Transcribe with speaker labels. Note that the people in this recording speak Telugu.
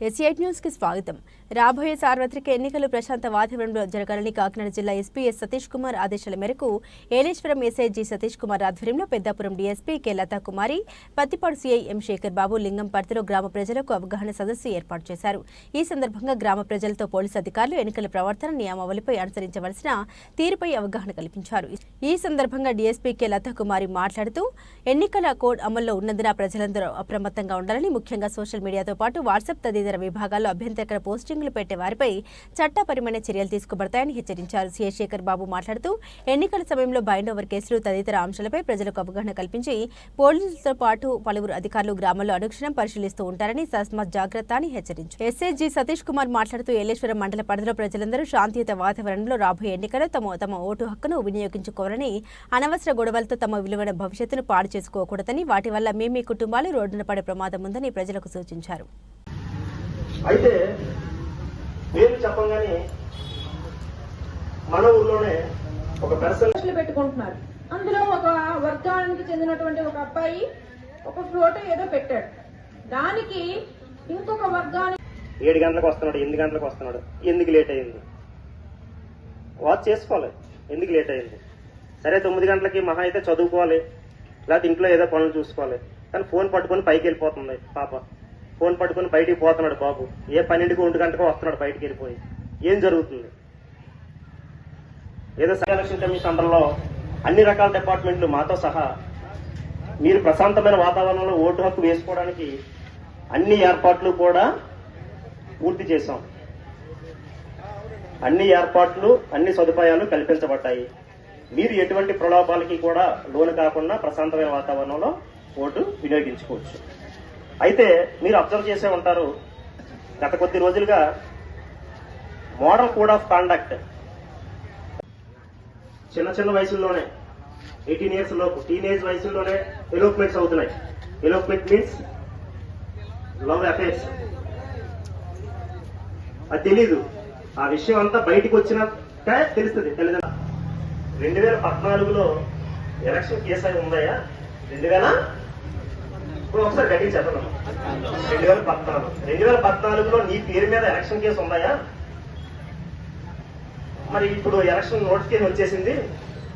Speaker 1: ఎస్ఐట్ న్యూస్కి స్వాగతం. రాబోయే సార్వత్రిక ఎన్నికలు ప్రశాంత వాతావరణంలో జరగాలని కాకినాడ జిల్లా ఎస్పీ ఎస్ సతీష్ కుమార్ ఆదేశాల మేరకు ఏలేశ్వరం ఎస్ఐజీ సతీష్ కుమార్ ఆధ్వర్యంలో Peddapuram DSP K Latha Kumari Pattipadu CI M Sekhar Babu Lingam పరిధిలో గ్రామ ప్రజలకు అవగాహన సదస్సు ఏర్పాటు చేశారు. ఈ సందర్భంగా గ్రామ ప్రజలతో పోలీసు అధికారులు ఎన్నికల ప్రవర్తన నియమావళిపై అనుసరించవలసిన తీరుపై అవగాహన కల్పించారు. ఈ సందర్భంగా డీఎస్పీ కె లతా కుమారి మాట్లాడుతూ ఎన్నికల కోడ్ అమల్లో ఉన్నందున ప్రజలందరూ అప్రమత్తంగా ఉండాలని ముఖ్యంగా సోషల్ మీడియాతో పాటు వాట్సాప్ తదితర విభాగాల్లో అభ్యంతరకర పోస్టింగ్లు పెట్టే వారిపై చట్టపరమైన చర్యలు తీసుకోబడతాయని హెచ్చరించారు. సీఎస్ శేఖర్ బాబు మాట్లాడుతూ ఎన్నికల సమయంలో బైండ్ ఓవర్ కేసులు తదితర అంశాలపై ప్రజలకు అవగాహన కల్పించి పోలీసులతో పాటు పలువురు అధికారులు గ్రామంలో అనుక్షణం పరిశీలిస్తూ ఉంటారని సస్మత్ జాగ్రత్త అని హెచ్చరించారు. ఎస్ఎస్జీ సతీష్ కుమార్ మాట్లాడుతూ ఏలేశ్వరం మండల పరిధిలో ప్రజలందరూ శాంతియుత వాతావరణంలో రాబోయే ఎన్నికలు తమ తమ ఓటు హక్కును వినియోగించుకోవాలని అనవసర గొడవలతో తమ విలువైన భవిష్యత్తును పాడు చేసుకోకూడదని వాటి వల్ల మీ మీ కుటుంబాలు రోడ్డున పడే ప్రమాదం ఉందని ప్రజలకు సూచించారు.
Speaker 2: అయితే పేరు చెప్పంగానే మన ఊర్లోనే ఒక పర్సన్
Speaker 3: పెట్టుకుంటున్నారు. అందులో ఒక వర్గానికి చెందినటువంటి ఒక అబ్బాయి ఒక ఫోటో ఏదో పెట్టాడు. దానికి ఇంకొక వర్గానికి
Speaker 2: ఏడు గంటలకు వస్తున్నాడు ఎనిమిది గంటలకు వస్తున్నాడు. ఎందుకు లేట్ అయింది? వాచ్ చేసుకోవాలి. ఎందుకు లేట్ అయింది? సరే తొమ్మిది గంటలకి మహా అయితే చదువుకోవాలి. లేకపోతే ఇంట్లో ఏదో పనులు చూసుకోవాలి. కానీ ఫోన్ పట్టుకొని పైకి వెళ్ళిపోతుంది పాప. ఫోన్ పట్టుకొని బయటికి పోతున్నాడు బాబు. ఏ పన్నెండుకి ఒంటి గంటకు వస్తున్నాడు బయటికి వెళ్ళిపోయి. ఏం జరుగుతుంది? ఏదో ఎలక్షన్ కమిషన్ అండర్లో అన్ని రకాల డిపార్ట్మెంట్లు మాతో సహా మీరు ప్రశాంతమైన వాతావరణంలో ఓటు హక్కు వేసుకోవడానికి అన్ని ఏర్పాట్లు కూడా పూర్తి చేశాం. అన్ని ఏర్పాట్లు అన్ని సదుపాయాలు కల్పించబడ్డాయి. మీరు ఎటువంటి ప్రలోభాలకి కూడా లోను కాకుండా ప్రశాంతమైన వాతావరణంలో ఓటు వినియోగించుకోవచ్చు. అయితే మీరు అబ్జర్వ్ చేసే ఉంటారు గత కొద్ది రోజులుగా మోడల్ కోడ్ ఆఫ్ కాండక్ట్ చిన్న చిన్న వయసుల్లోనే ఎయిటీన్ ఇయర్స్ లోపు టీనేజ్ వయసుల్లోనే ఎలోక్మెంట్స్ అవుతున్నాయి. Elopement means love affairs. అది తెలీదు. ఆ విషయం అంతా బయటికి వచ్చినాక తెలుస్తుంది తల్లిదండ్రులు. రెండు వేల పద్నాలుగులో ఎలక్షన్ కేసు అయి రెండు వేల ఇప్పుడు ఒకసారి గట్టి చెప్పను. రెండు వేల పద్నాలుగు. రెండు వేల పద్నాలుగులో నీ పేరు మీద ఎలక్షన్ కేసు ఉన్నాయా? మరి ఇప్పుడు ఎలక్షన్ నోటిఫికేషన్ వచ్చేసింది.